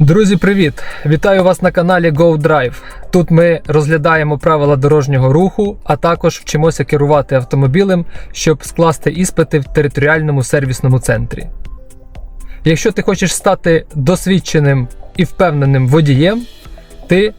Друзі, привіт! Вітаю вас на каналі GoDrive. Тут ми розглядаємо правила дорожнього руху, а також вчимося керувати автомобілем, щоб скласти іспити в територіальному сервісному центрі. Якщо ти хочеш стати досвідченим і впевненим водієм, ти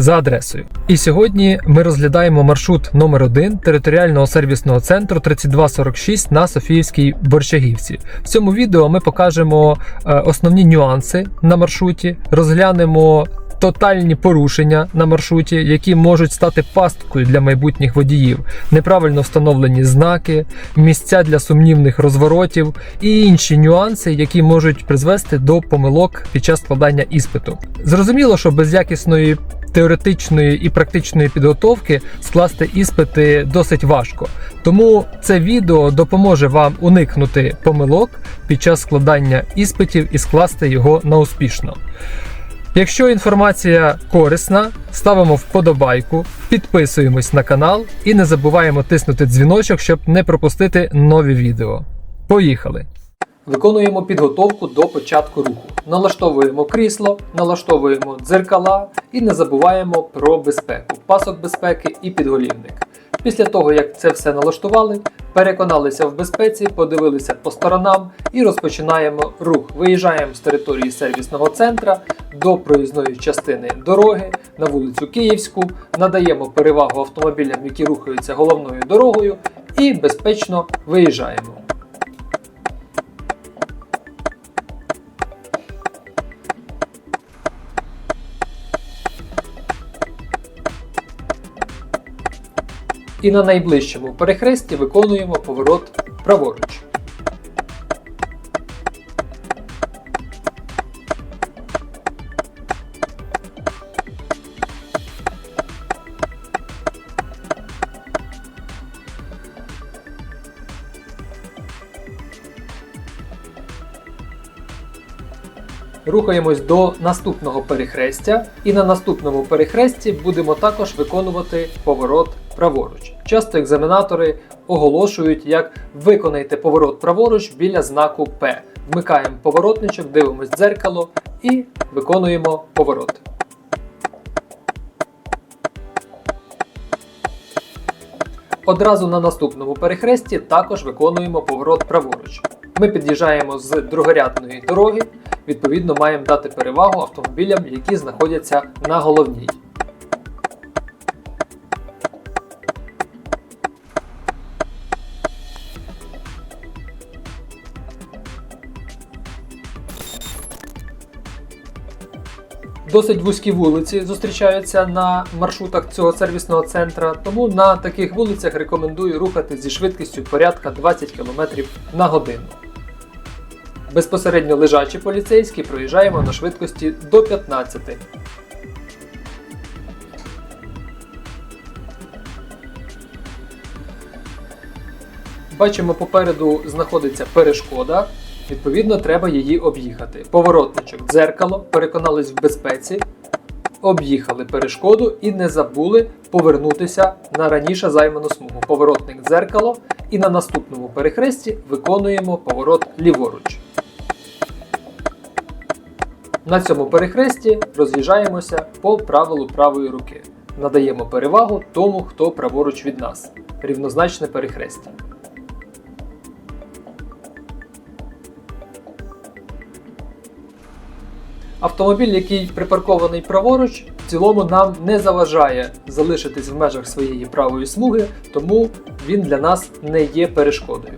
за адресою. І сьогодні ми розглядаємо маршрут номер 1 територіального сервісного центру 3246 на Софіївській Борщагівці. В цьому відео ми покажемо е, основні нюанси на маршруті, розглянемо тотальні порушення на маршруті, які можуть стати пасткою для майбутніх водіїв, неправильно встановлені знаки, місця для сумнівних розворотів і інші нюанси, які можуть призвести до помилок під час складання іспиту. Зрозуміло, що без якісної теоретичної і практичної підготовки скласти іспити досить важко. Тому це відео допоможе вам уникнути помилок під час складання іспитів і скласти його на успішно. Якщо інформація корисна, ставимо вподобайку, підписуємось на канал і не забуваємо тиснути дзвіночок, щоб не пропустити нові відео. Поїхали! Виконуємо підготовку до початку руху. Налаштовуємо крісло, налаштовуємо дзеркала і не забуваємо про безпеку, пасок безпеки і підголівник. Після того, як це все налаштували, переконалися в безпеці, подивилися по сторонам і розпочинаємо рух. Виїжджаємо з території сервісного центра до проїзної частини дороги на вулицю Київську, надаємо перевагу автомобілям, які рухаються головною дорогою, і безпечно виїжджаємо. І на найближчому перехресті виконуємо поворот праворуч. Рухаємось до наступного перехрестя, і на наступному перехресті будемо також виконувати поворот праворуч. Часто екзаменатори оголошують, як виконайте поворот праворуч біля знаку П. Вмикаємо поворотничок, дивимось дзеркало і виконуємо поворот. Одразу на наступному перехресті також виконуємо поворот праворуч. Ми під'їжджаємо з другорядної дороги, відповідно, маємо дати перевагу автомобілям, які знаходяться на головній. Досить вузькі вулиці зустрічаються на маршрутах цього сервісного центра, тому на таких вулицях рекомендую рухати зі швидкістю порядка 20 км на годину. Безпосередньо лежачі поліцейські проїжджаємо на швидкості до 15 Бачимо, попереду знаходиться перешкода. Відповідно, треба її об'їхати. Поворотничок, дзеркало, переконались в безпеці, об'їхали перешкоду і не забули повернутися на раніше займану смугу. Поворотник дзеркало, і на наступному перехресті виконуємо поворот ліворуч. На цьому перехресті роз'їжджаємося по правилу правої руки. Надаємо перевагу тому, хто праворуч від нас. Рівнозначне перехрестя. Автомобіль, який припаркований праворуч, в цілому нам не заважає залишитись в межах своєї правої смуги, тому він для нас не є перешкодою.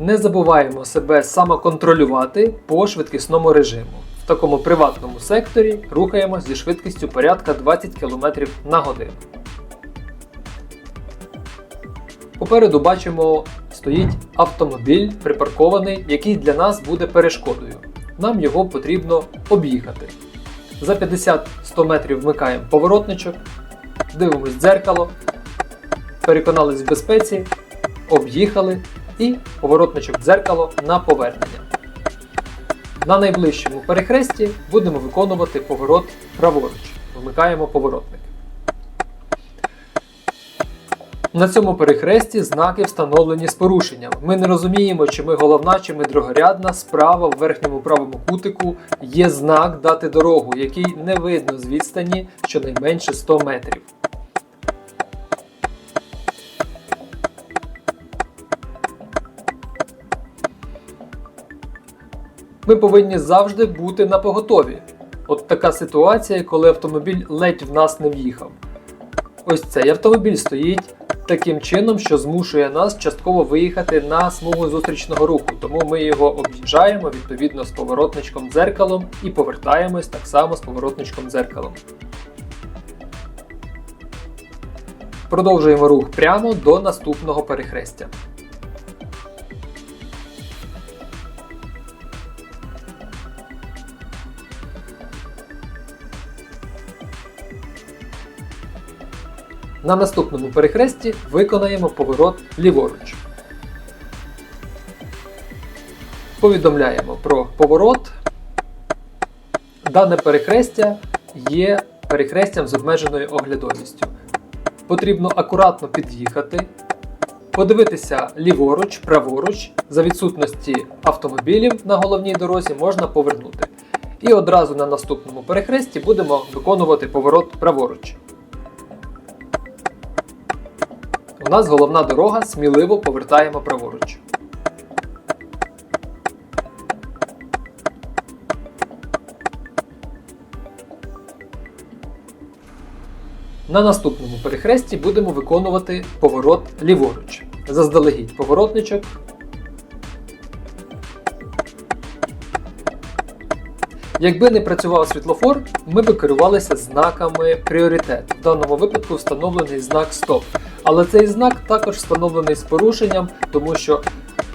Не забуваємо себе самоконтролювати по швидкісному режиму. В такому приватному секторі рухаємось зі швидкістю порядка 20 км на годину. Попереду бачимо, стоїть автомобіль припаркований, який для нас буде перешкодою. Нам його потрібно об'їхати. За 50-100 метрів вмикаємо поворотничок, дивимось дзеркало, переконались в безпеці, об'їхали і поворотничок дзеркало на повернення. На найближчому перехресті будемо виконувати поворот праворуч. Вмикаємо поворотник. На цьому перехресті знаки встановлені з порушенням. Ми не розуміємо, чи ми головна, чи ми другорядна. Справа в верхньому правому кутику є знак дати дорогу, який не видно з відстані щонайменше 100 метрів. Ми повинні завжди бути на поготові. От така ситуація, коли автомобіль ледь в нас не в'їхав. Ось цей автомобіль стоїть таким чином, що змушує нас частково виїхати на смугу зустрічного руху, тому ми його об'їжджаємо відповідно з поворотничком дзеркалом і повертаємось так само з поворотничком дзеркалом. Продовжуємо рух прямо до наступного перехрестя. На наступному перехресті виконаємо поворот ліворуч. Повідомляємо про поворот. Дане перехрестя є перехрестям з обмеженою оглядовістю. Потрібно акуратно під'їхати, подивитися ліворуч, праворуч. За відсутності автомобілів на головній дорозі можна повернути. І одразу на наступному перехресті будемо виконувати поворот праворуч. Нас головна дорога, сміливо повертаємо праворуч. На наступному перехресті будемо виконувати поворот ліворуч. Заздалегідь поворотничок. Якби не працював світлофор, ми би керувалися знаками пріоритет. В даному випадку встановлений знак Стоп. Але цей знак також встановлений з порушенням, тому що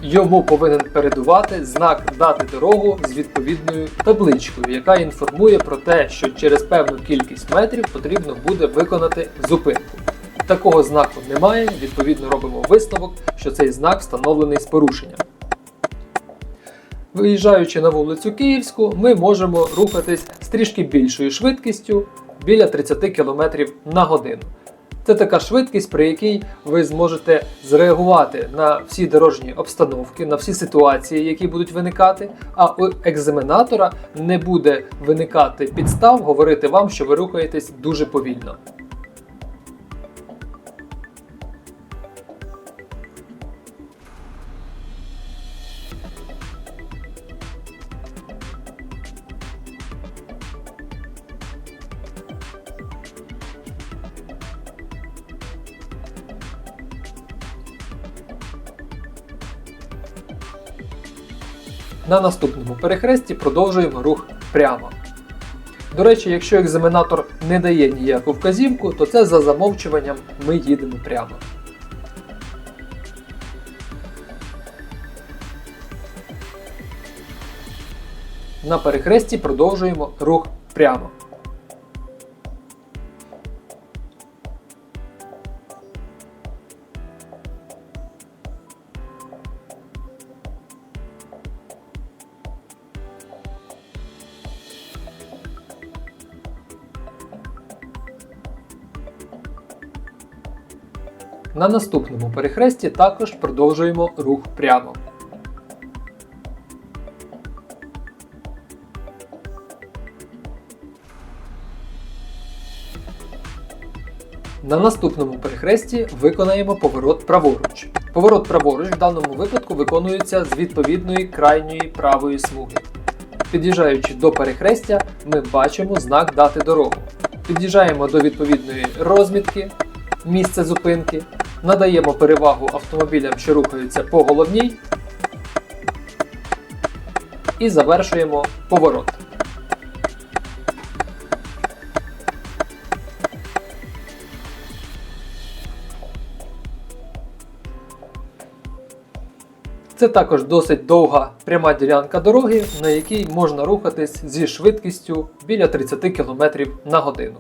йому повинен передувати знак дати дорогу з відповідною табличкою, яка інформує про те, що через певну кількість метрів потрібно буде виконати зупинку. Такого знаку немає, відповідно робимо висновок, що цей знак встановлений з порушенням. Виїжджаючи на вулицю Київську, ми можемо рухатись з трішки більшою швидкістю біля 30 км на годину. Це така швидкість, при якій ви зможете зреагувати на всі дорожні обстановки, на всі ситуації, які будуть виникати. А у екзаменатора не буде виникати підстав говорити вам, що ви рухаєтесь дуже повільно. На наступному перехресті продовжуємо рух прямо. До речі, якщо екзаменатор не дає ніяку вказівку, то це за замовчуванням ми їдемо прямо. На перехресті продовжуємо рух прямо. На наступному перехресті також продовжуємо рух прямо. На наступному перехресті виконаємо поворот праворуч. Поворот праворуч в даному випадку виконується з відповідної крайньої правої смуги. Під'їжджаючи до перехрестя, ми бачимо знак дати дорогу. Під'їжджаємо до відповідної розмітки, місце зупинки, надаємо перевагу автомобілям, що рухаються по головній, і завершуємо поворот. Це також досить довга пряма ділянка дороги, на якій можна рухатись зі швидкістю біля 30 км на годину.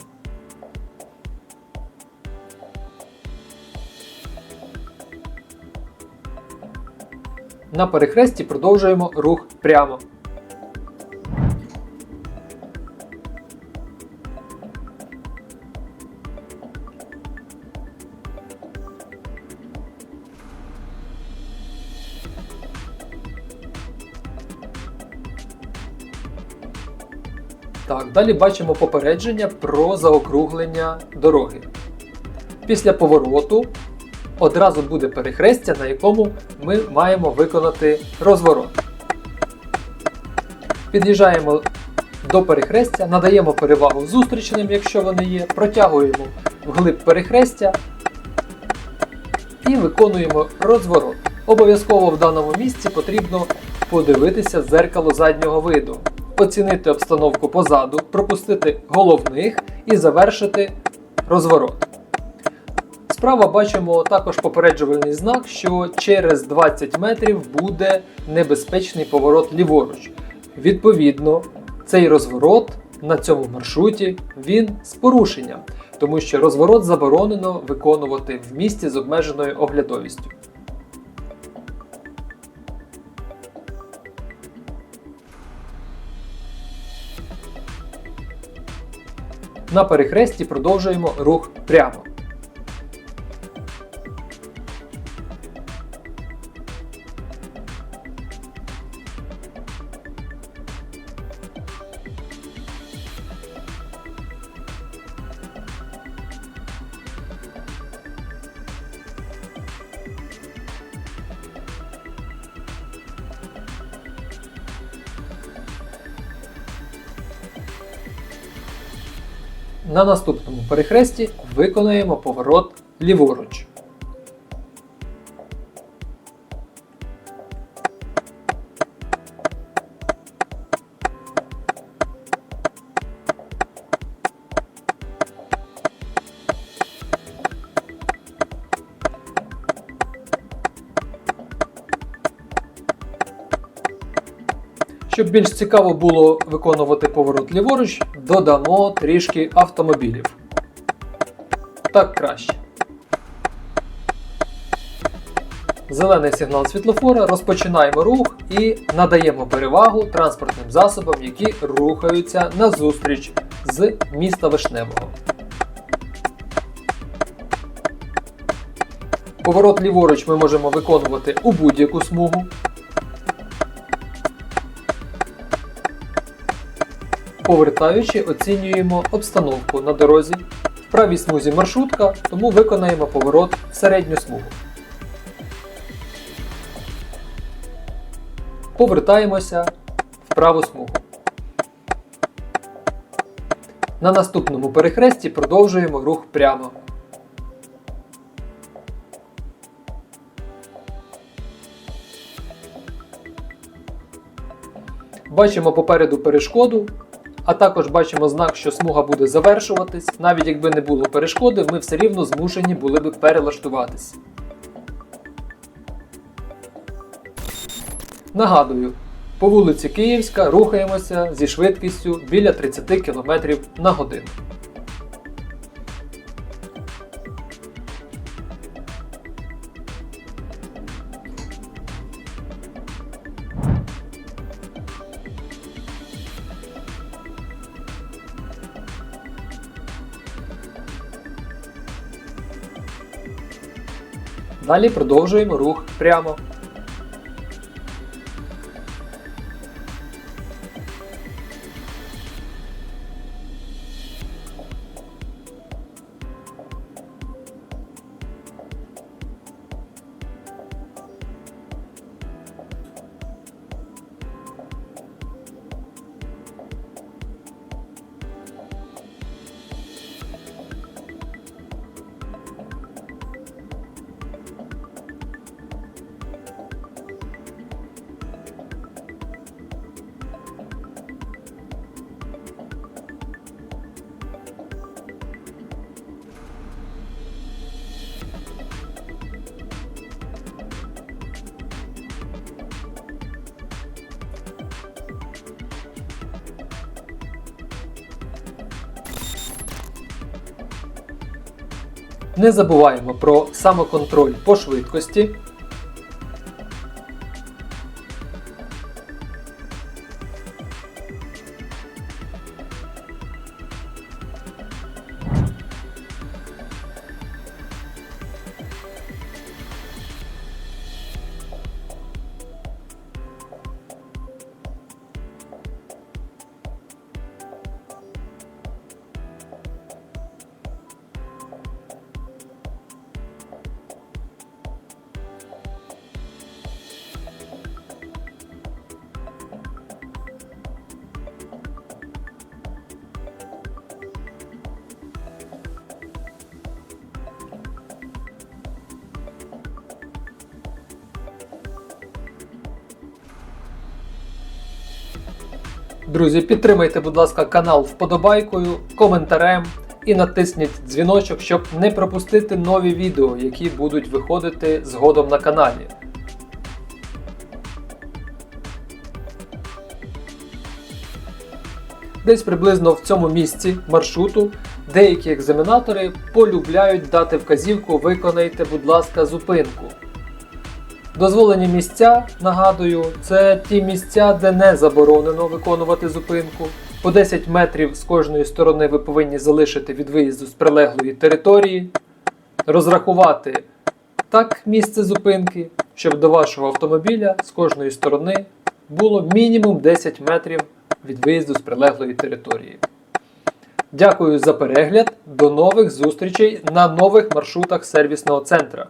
На перехресті продовжуємо рух прямо. Так, далі бачимо попередження про заокруглення дороги. Після повороту одразу буде перехрестя, на якому ми маємо виконати розворот. Під'їжджаємо до перехрестя, надаємо перевагу зустрічним, якщо вони є, протягуємо вглиб перехрестя і виконуємо розворот. Обов'язково в даному місці потрібно подивитися в дзеркало заднього виду, оцінити обстановку позаду, пропустити головних і завершити розворот. Справа бачимо також попереджувальний знак, що через 20 метрів буде небезпечний поворот ліворуч. Відповідно, цей розворот на цьому маршруті він з порушенням, тому що розворот заборонено виконувати в місті з обмеженою оглядовістю. На перехресті продовжуємо рух прямо. На наступному перехресті виконуємо поворот ліворуч. Більш цікаво було виконувати поворот ліворуч, додамо трішки автомобілів. Так краще. Зелений сигнал світлофора, розпочинаємо рух і надаємо перевагу транспортним засобам, які рухаються назустріч з міста Вишневого. Поворот ліворуч ми можемо виконувати у будь-яку смугу. Повертаючи, оцінюємо обстановку на дорозі. В правій смузі маршрутка, тому виконаємо поворот в середню смугу. Повертаємося в праву смугу. На наступному перехресті продовжуємо рух прямо. Бачимо попереду перешкоду, а також бачимо знак, що смуга буде завершуватись. Навіть якби не було перешкоди, ми все рівно змушені були б перелаштуватись. Нагадую, по вулиці Київська рухаємося зі швидкістю біля 30 км на годину. Далі продовжуємо рух прямо. Не забуваємо про самоконтроль по швидкості. Друзі, підтримайте, будь ласка, канал вподобайкою, коментарем і натисніть дзвіночок, щоб не пропустити нові відео, які будуть виходити згодом на каналі. Десь приблизно в цьому місці маршруту деякі екзаменатори полюбляють дати вказівку Виконайте, будь ласка, зупинку. Дозволені місця, нагадую, це ті місця, де не заборонено виконувати зупинку. По 10 метрів з кожної сторони ви повинні залишити від виїзду з прилеглої території, розрахувати так місце зупинки, щоб до вашого автомобіля з кожної сторони було мінімум 10 метрів від виїзду з прилеглої території. Дякую за перегляд. До нових зустрічей на нових маршрутах сервісного центра.